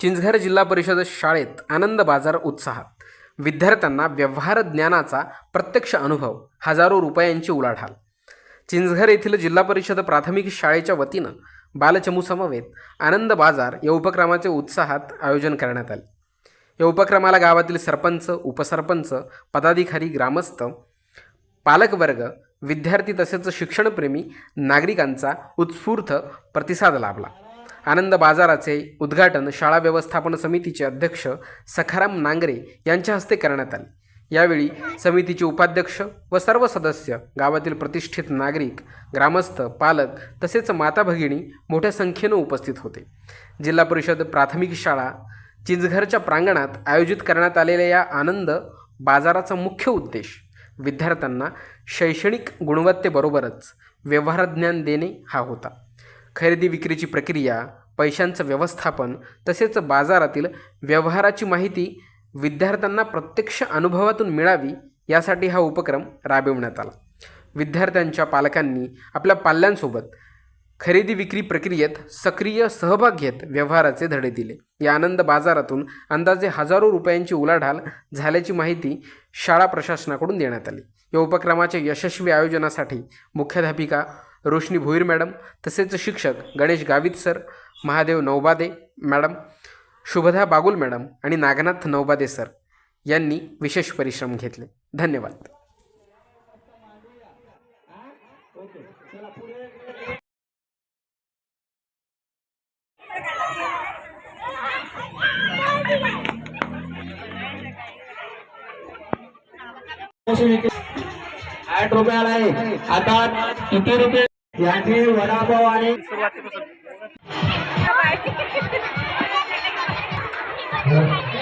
चिंचघर जिल्हा परिषद शाळेत आनंद बाजार उत्साहात विद्यार्थ्यांना व्यवहार ज्ञानाचा प्रत्यक्ष अनुभव हजारो रुपयांची उलाढाल. चिंचघर येथील जिल्हा परिषद प्राथमिक शाळेच्या वतीनं बालचमूसमवेत आनंद बाजार या उपक्रमाचे उत्साहात आयोजन करण्यात आले. या उपक्रमाला गावातील सरपंच उपसरपंच पदाधिकारी ग्रामस्थ पालकवर्ग विद्यार्थी तसेच शिक्षणप्रेमी नागरिकांचा उत्स्फूर्त प्रतिसाद लाभला. आनंद बाजाराचे उद्घाटन शाळा व्यवस्थापन समितीचे अध्यक्ष सखाराम नांगरे यांच्या हस्ते करण्यात आले. यावेळी समितीचे उपाध्यक्ष व सर्व सदस्य गावातील प्रतिष्ठित नागरिक ग्रामस्थ पालक तसेच माता भगिनी मोठ्या संख्येनं उपस्थित होते. जिल्हा परिषद प्राथमिक शाळा चिंचघरच्या प्रांगणात आयोजित करण्यात आलेल्या या आनंद बाजाराचा मुख्य उद्देश विद्यार्थ्यांना शैक्षणिक गुणवत्तेबरोबरच व्यवहारज्ञान देणे हा होता. खरेदी विक्रीची प्रक्रिया पैशांचं व्यवस्थापन तसेच बाजारातील व्यवहाराची माहिती विद्यार्थ्यांना प्रत्यक्ष अनुभवातून मिळावी यासाठी हा उपक्रम राबविण्यात आला. विद्यार्थ्यांच्या पालकांनी आपल्या पाल्यांसोबत खरेदी विक्री प्रक्रियेत सक्रिय सहभाग घेत व्यवहाराचे धडे दिले. या आनंद बाजारातून अंदाजे हजारो रुपयांची उलाढाल झाल्याची माहिती शाळा प्रशासनाकडून देण्यात आली. या उपक्रमाच्या यशस्वी आयोजनासाठी मुख्याध्यापिका रोशनी भोईर मॅडम तसेच शिक्षक Ganesh Gavit sir Mahadev Navbade madam Shubhada Bagul madam आणि नागनाथ नवबादे सर यांनी विशेष परिश्रम घेतले. धन्यवाद. आठ रुपयाला आहे आता किती रुपये? याचे वडापाव आणि